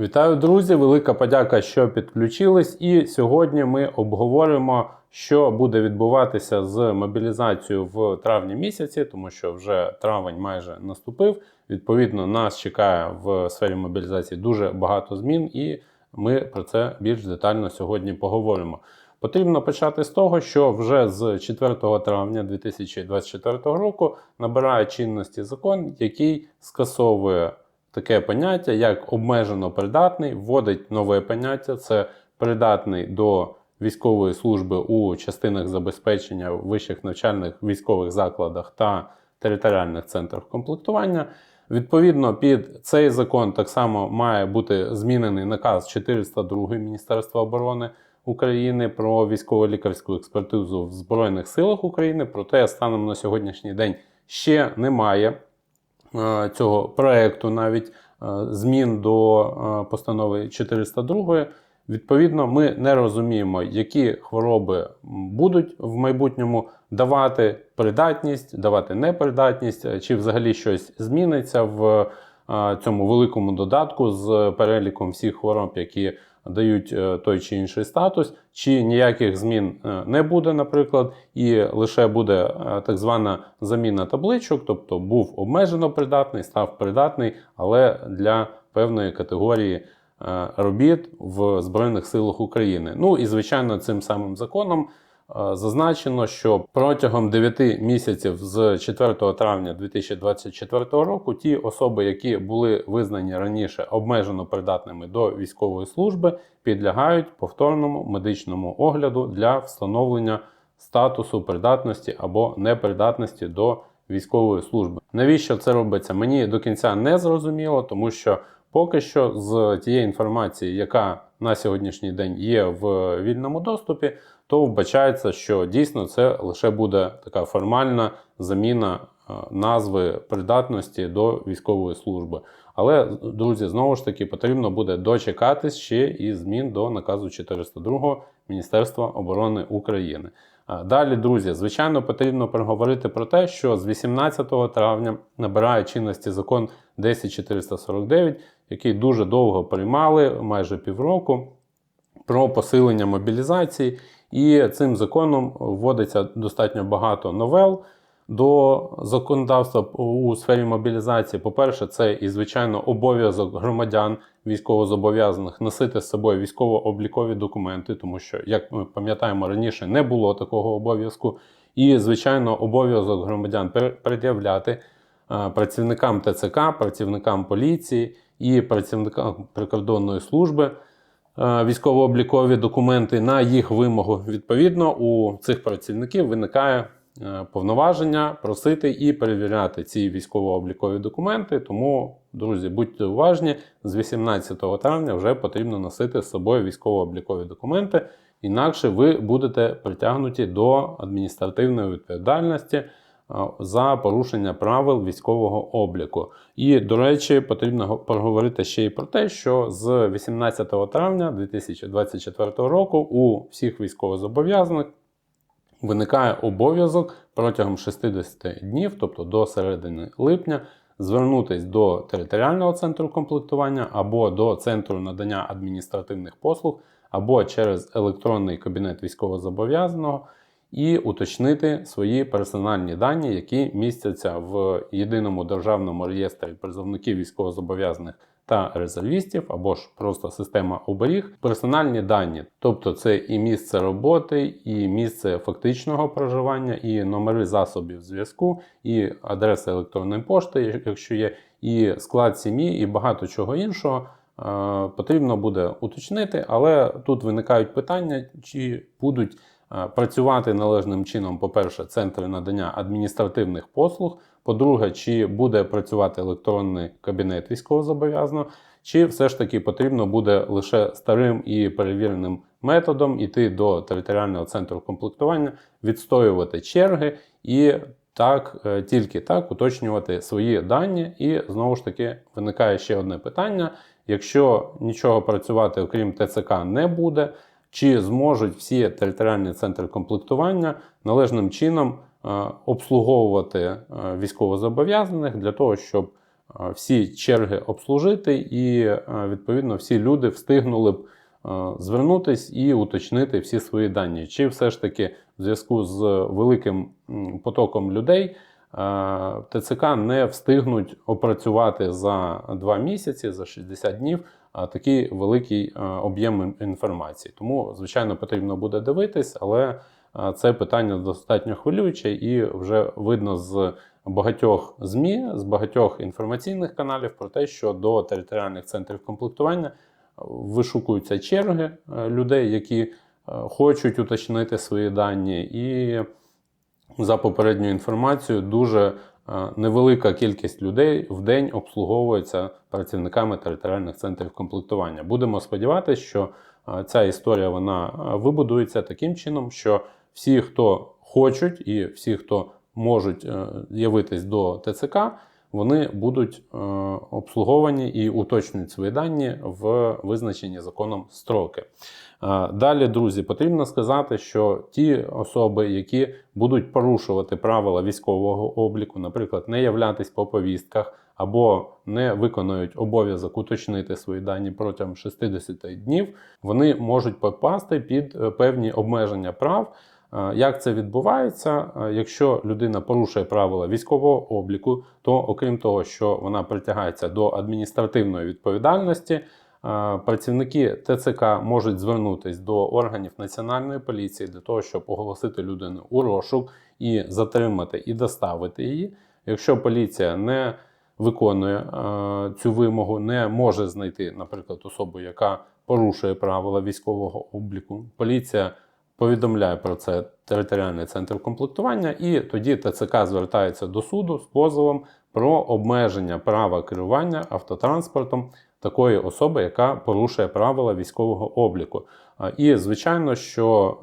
Вітаю, друзі! Велика подяка, що підключились. І сьогодні ми обговоримо, що буде відбуватися з мобілізацією в травні місяці, тому що вже травень майже наступив. Відповідно, нас чекає в сфері мобілізації дуже багато змін, і ми про це більш детально сьогодні поговоримо. Потрібно почати з того, що вже з 4 травня 2024 року набирає чинності закон, який скасовує таке поняття, як обмежено придатний, вводить нове поняття: це придатний до військової служби у частинах забезпечення в вищих навчальних військових закладах та територіальних центрах комплектування. Відповідно, під цей закон так само має бути змінений наказ 402 Міністерства оборони України про військово-лікарську експертизу в Збройних силах України. Проте станом на сьогоднішній день ще немає цього проекту навіть е, змін до е, постанови 402. Відповідно, ми не розуміємо, які хвороби будуть в майбутньому давати придатність, давати непридатність, е, чи взагалі щось зміниться в е, цьому великому додатку з переліком всіх хвороб, які дають е, той чи інший статус, чи ніяких змін е, не буде, наприклад, і лише буде е, так звана заміна табличок, тобто був обмежено придатний, став придатний, але для певної категорії робіт в Збройних силах України. Ну і звичайно, цим самим законом. Е, Зазначено, що протягом 9 місяців з 4 травня 2024 року ті особи, які були визнані раніше обмежено придатними до військової служби, підлягають повторному медичному огляду для встановлення статусу придатності або непридатності до військової служби. Навіщо це робиться? Мені до кінця не зрозуміло, тому що поки що з тієї інформації, яка на сьогоднішній день є в вільному доступі, то вбачається, що дійсно це лише буде така формальна заміна е, назви придатності до військової служби. Але, друзі, знову ж таки, потрібно буде дочекатись ще і змін до наказу 402 Міністерства оборони України. Далі, друзі, звичайно, потрібно проговорити про те, що з 18 травня набирає чинності закон 10449, який дуже довго приймали, майже півроку, про посилення мобілізації. І цим законом вводиться достатньо багато новел до законодавства у сфері мобілізації. По-перше, це і звичайно обов'язок громадян військовозобов'язаних носити з собою військово-облікові документи, тому що, як ми пам'ятаємо, раніше не було такого обов'язку. І, звичайно, обов'язок громадян пред'являти е, працівникам ТЦК, працівникам поліції і працівникам прикордонної служби військово-облікові документи на їх вимогу. Відповідно, у цих працівників виникає е, повноваження просити і перевіряти ці військово-облікові документи. Тому, друзі, будьте уважні, з 18 травня вже потрібно носити з собою військово-облікові документи, інакше ви будете притягнуті до адміністративної відповідальності е, за порушення правил військового обліку. І, до речі, потрібно проговорити ще й про те, що з 18 травня 2024 року у всіх військовозобов'язаних виникає обов'язок протягом 60 днів, тобто до середини липня, звернутись до територіального центру комплектування або до центру надання адміністративних послуг, або через електронний кабінет військовозобов'язаного і уточнити свої персональні дані, які містяться в єдиному державному реєстрі призовників військовозобов'язаних та резервістів, або ж просто система оберіг, персональні дані, тобто це і місце роботи, і місце фактичного проживання, і номери засобів зв'язку, і адреса електронної пошти, якщо є, і склад сім'ї, і багато чого іншого. е, Потрібно буде уточнити, але тут виникають питання, чи будуть працювати належним чином, по-перше, центри надання адміністративних послуг. По-друге, чи буде працювати електронний кабінет військовозобов'язаного, чи все ж таки потрібно буде лише старим і перевіреним методом іти до територіального центру комплектування, відстоювати черги і так, е, тільки так уточнювати свої дані. І знову ж таки виникає ще одне питання: якщо нічого працювати, окрім ТЦК, не буде, чи зможуть всі територіальні центри комплектування належним чином е, обслуговувати е, військовозобов'язаних для того, щоб е, всі черги обслужити, і відповідно всі люди встигнули б звернутись і уточнити всі свої дані. Чи все ж таки в зв'язку з великим потоком людей ТЦК не встигнуть опрацювати за 2 місяці, за 60 днів такий великий е, об'єм інформації. Тому, звичайно, потрібно буде дивитись, але е, це питання достатньо хвилююче і вже видно з багатьох ЗМІ, з багатьох інформаційних каналів про те, що до територіальних центрів комплектування е, вишукуються черги е, людей, які е, хочуть уточнити свої дані, і за попередньою інформацією, дуже е, невелика кількість людей в день обслуговується працівниками територіальних центрів комплектування. Будемо сподіватися, що е, ця історія вона е, вибудується таким чином, що всі, хто хочуть, і всі, хто можуть е, явитись до ТЦК, вони будуть е, обслуговані і уточнюють свої дані в визначені законом строки. Е, Далі, друзі, потрібно сказати, що ті особи, які будуть порушувати правила військового обліку, наприклад, не являтись по повістках або не виконують обов'язок уточнити свої дані протягом 60 днів, вони можуть попасти під е, певні обмеження прав. Е, Як це відбувається? Е, Якщо людина порушує правила військового обліку, то окрім того, що вона притягається до адміністративної відповідальності, е, працівники ТЦК можуть звернутися до органів національної поліції для того, щоб оголосити людину у розшук і затримати і доставити її. Якщо поліція не виконує цю вимогу, не може знайти, наприклад, особу, яка порушує правила військового обліку, поліція повідомляє про це територіальний центр комплектування, і тоді ТЦК звертається до суду з позовом про обмеження права керування автотранспортом такої особи, яка порушує правила військового обліку. І звичайно, що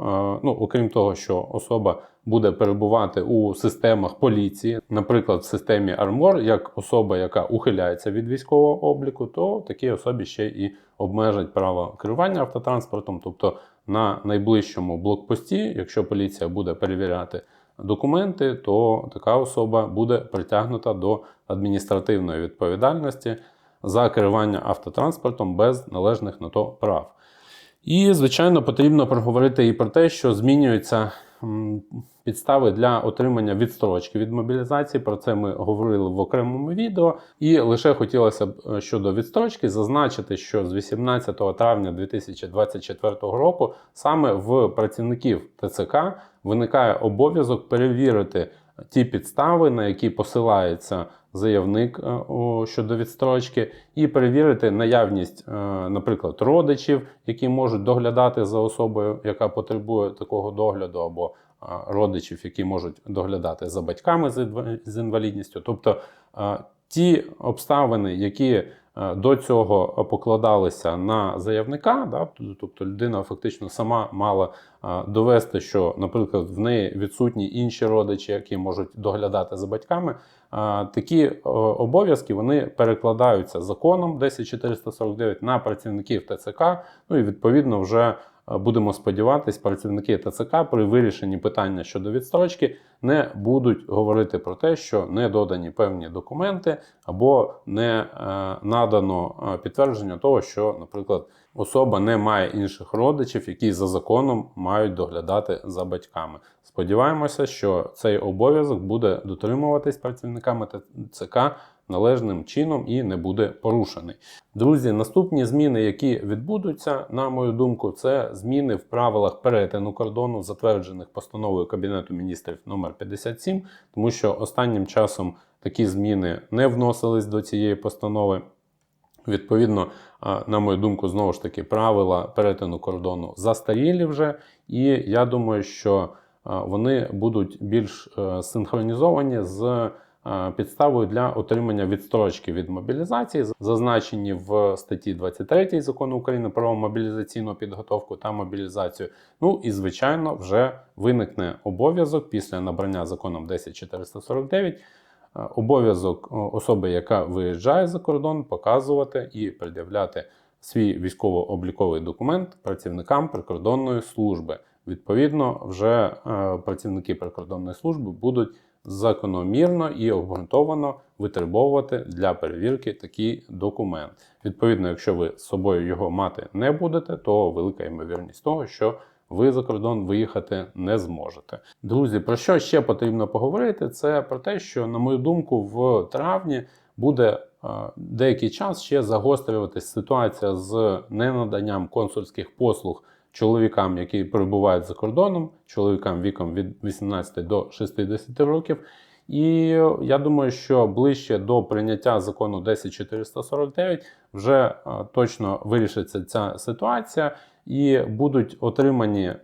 ну, окрім того, що особа буде перебувати у системах поліції, наприклад, в системі Армор, як особа, яка ухиляється від військового обліку, то такій особі ще і обмежать право керування автотранспортом, тобто на найближчому блокпості, якщо поліція буде перевіряти документи, то така особа буде притягнута до адміністративної відповідальності за керування автотранспортом без належних на то прав. І, звичайно, потрібно проговорити і про те, що змінюються м, підстави для отримання відстрочки від мобілізації. Про це ми говорили в окремому відео. І лише хотілося б е, щодо відстрочки зазначити, що з 18 травня 2024 року саме в працівників ТЦК виникає обов'язок перевірити ті підстави, на які посилається заявник е, щодо відстрочки, і перевірити наявність, е, наприклад, родичів, які можуть доглядати за особою, яка потребує такого догляду, або родичів, які можуть доглядати за батьками з інвалідністю. Тобто ті обставини, які е, до цього покладалися на заявника, да, тобто людина фактично сама мала довести, що, наприклад, в неї відсутні інші родичі, які можуть доглядати за батьками. Такі обов'язки вони перекладаються законом 10449 на працівників ТЦК. Ну і відповідно вже будемо сподіватись, працівники ТЦК при вирішенні питання щодо відстрочки не будуть говорити про те, що не додані певні документи або не е, надано е, підтвердження того, що, наприклад, особа не має інших родичів, які за законом мають доглядати за батьками. Сподіваємося, що цей обов'язок буде дотримуватись працівниками ТЦК належним чином і не буде порушений. Друзі, наступні зміни, які відбудуться, на мою думку, це зміни в правилах перетину кордону, затверджених постановою Кабінету міністрів номер 57, тому що останнім часом такі зміни не вносились до цієї постанови. Відповідно, на мою думку, знову ж таки, правила перетину кордону застарілі вже, і я думаю, що вони будуть більш е, синхронізовані з підставою для отримання відстрочки від мобілізації, зазначені в статті 23 закону України про мобілізаційну підготовку та мобілізацію. Ну і звичайно, вже виникне обов'язок після набрання законом 10449 е, обов'язок особи, яка виїжджає за кордон, показувати і пред'являти свій військово-обліковий документ працівникам прикордонної служби. Відповідно, вже е, працівники прикордонної служби будуть закономірно і обґрунтовано витребовувати для перевірки такий документ. Відповідно, якщо ви з собою його мати не будете, то велика ймовірність того, що ви за кордон виїхати не зможете. Друзі, про що ще потрібно поговорити? Це про те, що, на мою думку, в травні буде е, деякий час ще загострюватись ситуація з ненаданням консульських послуг чоловікам, які перебувають за кордоном, чоловікам віком від 18 до 60 років. І я думаю, що ближче до прийняття закону 10449 вже е, точно вирішиться ця ситуація, і будуть отримані, е,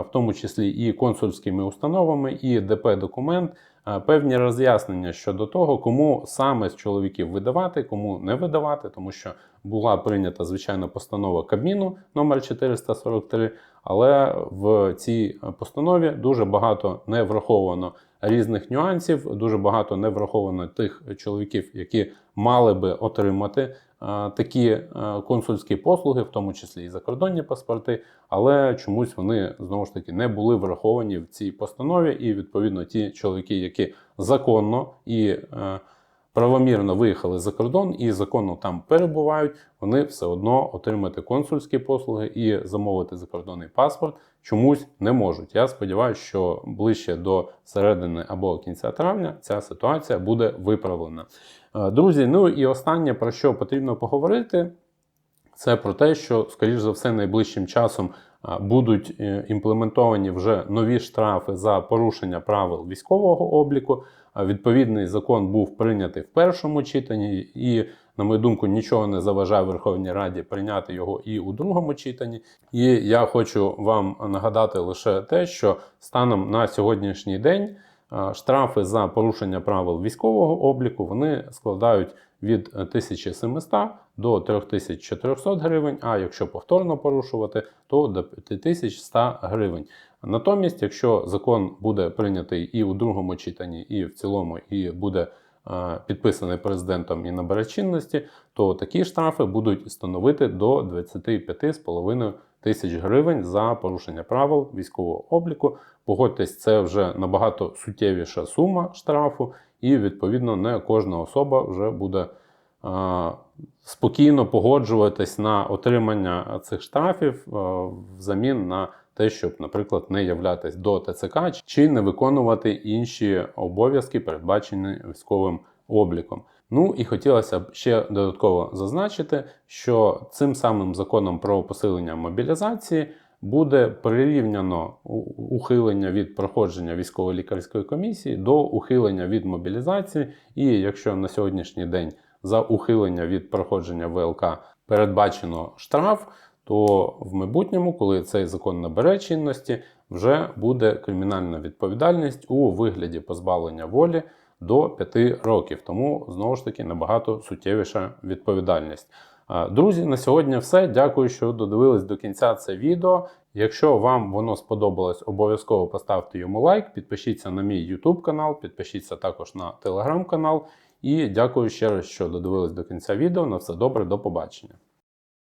в тому числі і консульськими установами, і ДП документ. е, Певні роз'яснення щодо того, кому саме з чоловіків видавати, кому не видавати, тому що була прийнята звичайна постанова Кабміну номер 443, але в цій постанові дуже багато не враховано різних нюансів, дуже багато не враховано тих чоловіків, які мали би отримати е, такі е, консульські послуги, в тому числі і закордонні паспорти, але чомусь вони знову ж таки не були враховані в цій постанові, і відповідно ті чоловіки, які законно і е, правомірно виїхали за кордон і законно там перебувають, вони все одно отримати консульські послуги і замовити закордонний паспорт чомусь не можуть. Я сподіваюся, що ближче до середини або кінця травня ця ситуація буде виправлена. Е, Друзі, ну і останнє про що потрібно поговорити. Це про те, що, скоріш за все, найближчим часом будуть е, імплементовані вже нові штрафи за порушення правил військового обліку. Відповідний закон був прийнятий в першому читанні, і, на мою думку, нічого не заважає Верховній Раді прийняти його і у другому читанні. І я хочу вам нагадати лише те, що станом на сьогоднішній день штрафи за порушення правил військового обліку вони складають від 1700 до 3400 гривень, а якщо повторно порушувати, то до 5100 гривень. Натомість, якщо закон буде прийнятий і у другому читанні, і в цілому, і буде е, підписаний президентом і набере чинності, то такі штрафи будуть становити до 25,5 тисяч гривень за порушення правил військового обліку. Погодьтесь, це вже набагато суттєвіша сума штрафу, і відповідно не кожна особа вже буде спокійно погоджуватись на отримання цих штрафів взамін на те, щоб, наприклад, не являтись до ТЦК чи не виконувати інші обов'язки, передбачені військовим обліком. Ну і хотілося б ще додатково зазначити, що цим самим законом про посилення мобілізації буде прирівняно ухилення від проходження військово-лікарської комісії до ухилення від мобілізації. І якщо на сьогоднішній день за ухилення від проходження ВЛК передбачено штраф, то в майбутньому, коли цей закон набере чинності, вже буде кримінальна відповідальність у вигляді позбавлення волі до 5 років. Тому знову ж таки набагато суттєвіша відповідальність. А, Друзі, на сьогодні все. Дякую, що додивились до кінця це відео. Якщо вам воно сподобалось, обов'язково поставте йому лайк, підпишіться на мій YouTube канал, підпишіться також на телеграм канал. І дякую ще раз, що додивились до кінця відео. На все добре, до побачення.